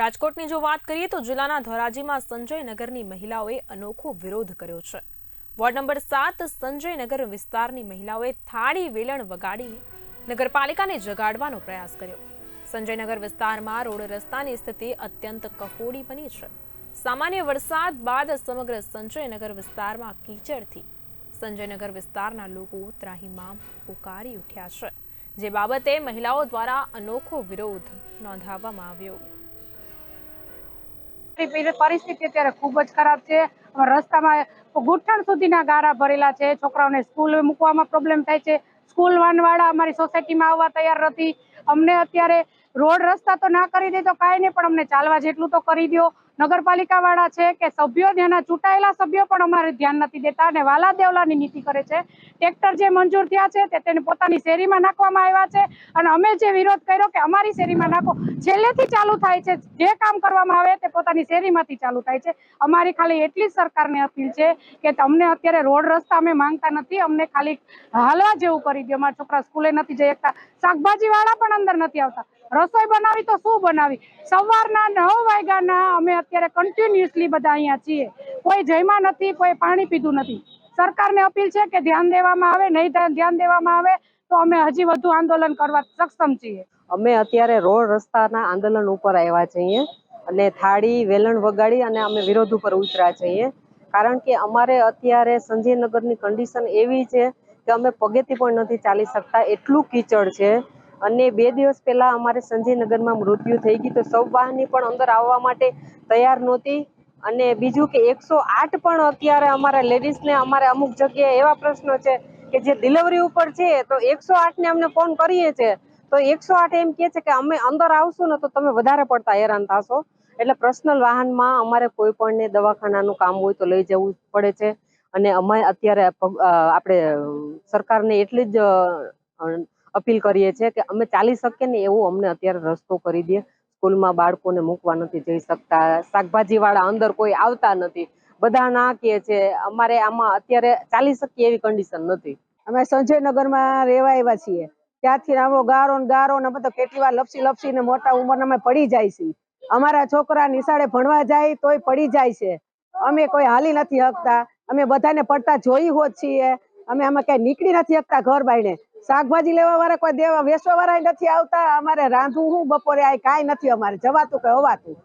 રાજકોટની જો વાત કરીએ તો જિલ્લાના ધોરાજીમાં સંજયનગરની મહિલાઓએ અનોખો વિરોધ કર્યો છે. વોર્ડ નંબર સાત સંજયનગર વિસ્તારની મહિલાઓએ થાળી વેલણ વગાડીને નગરપાલિકાને જગાડવાનો પ્રયાસ કર્યો. સંજયનગર વિસ્તારમાં રોડ રસ્તાની સ્થિતિ અત્યંત કફોડી બની છે. સામાન્ય વરસાદ બાદ સમગ્ર સંજયનગર વિસ્તારમાં કીચડથી સંજયનગર વિસ્તારના લોકો ત્રાહીમામ પુકારી ઉઠ્યા છે. જે બાબતે મહિલાઓ દ્વારા અનોખો વિરોધ નોંધાવવામાં આવ્યો. પરી- પરિસ્થિતિ અત્યારે ખૂબ જ ખરાબ છે. રસ્તામાં ગુઠણ સુધીના ગારા ભરેલા છે. છોકરાઓને સ્કૂલ મૂકવામાં પ્રોબ્લેમ થાય છે. સ્કૂલ વાનવાળા અમારી સોસાયટીમાં આવવા તૈયાર નથી. અમને અત્યારે રોડ રસ્તા તો ના કરી દે તો કાંઈ નહીં, પણ અમને ચાલવા જેટલું તો કરી દો નગરપાલિકા વાળા છે કે સભ્યો ત્યાંના ચૂંટાયેલા સભ્યો પણ અમારે ધ્યાન નથી દેતા અને વાલા દેવલાની નીતિ કરે છે. ટ્રેક્ટર જે મંજૂર થયા છે તે તેને પોતાની શેરીમાં નાખવામાં આવ્યા છે અને અમે જે વિરોધ કર્યો કે અમારી શેરીમાં નાખો, છેલ્લેથી ચાલુ થાય છે, જે કામ કરવામાં આવે તે પોતાની શેરીમાંથી ચાલુ થાય છે. અમારી ખાલી એટલી જ સરકારને અપીલ છે કે તમને અત્યારે રોડ રસ્તા અમે માંગતા નથી, અમને ખાલી હાલવા જેવું કરી દો. અમારા છોકરા સ્કૂલે નથી જઈ શકતા. શાકભાજી વાળા પણ અંદર નથી આવતા. રસોઈ બનાવી તો શું બનાવી? સવારના નવ વાગ્યાના અમે અત્યારે કન્ટિન્યુઅસલી બધા અહીંયા છીએ. કોઈ જમ્યા નથી, કોઈ પાણી પીધું નથી. સરકારને અપીલ છે કે ધ્યાન દેવામાં આવે, નહીં ધ્યાન દેવામાં આવે, તો અમે હજી વધુ આંદોલન કરવા સક્ષમ છીએ. અમે અત્યારે રોડ રસ્તાના આંદોલન ઉપર આવ્યા છીએ અને થાળી, વેલણ વગાડી અને અમે વિરોધ ઉપર ઉતર્યા છીએ. કારણ કે અમારે અત્યારે સંજયનગરની કન્ડિશન એવી છે કે અમે પગેથી પણ નથી ચાલી શકતા. એટલું કીચડ છે અને બે દિવસ પહેલાં અમારે સંજયનગરમાં મૃત્યુ થઈ ગયું. તો સૌ વાહની પણ અંદર આવવા માટે તૈયાર નહોતી. અને બીજું કે એકસો આઠ પણ અત્યારે અમારા લેડીઝને અમારે અમુક જગ્યાએ એવા પ્રશ્નો છે કે જે ડિલિવરી ઉપર છે, તો એકસો આઠને અમને ફોન કરીએ છીએ તો એકસો આઠ એમ કહે છે કે અમે અંદર આવશું ને તો તમે વધારે પડતા હેરાન થશો. એટલે પર્સનલ વાહનમાં અમારે કોઈ પણને દવાખાનાનું કામ હોય તો લઈ જવું પડે છે. અને અમે અત્યારે આપણે સરકારને એટલી જ અપીલ કરીએ છીએ કે અમે ચાલી શકીએ ને એવું અમને અત્યારે રસ્તો કરી દે. સ્કૂલમાં બાળકોને મૂકવા નથી જઈ શકતા. શાકભાજી વાળા અંદર કોઈ આવતા નથી. બધા ના કહે છે, અમારે આમાં અત્યારે ચાલી શકીએ એવી કન્ડિશન નથી. અમે સંજયનગરમાં રહેવા આવ્યા છીએ. ત્યાંથી આવો ગારો ને ગારો ને બધો કેટલી વાર લપસી લપસીને મોટા ઉંમરના અમે પડી જાય છે અમારા છોકરા નિશાળે ભણવા જાય તોય પડી જાય છે. અમે કોઈ હાલી નથી હકતા. અમે બધાને પડતા જોઈ હોત છીએ. અમે આમાં ક્યાંય નીકળી નથી હકતા ઘર બાઈને શાકભાજી લેવા વાળા કોઈ દેવા વેચવા વાળા નથી આવતા. અમારે રાંધવું હું બપોરે આ કાંઈ નથી અમારે. જવાતું કે હોવાતું.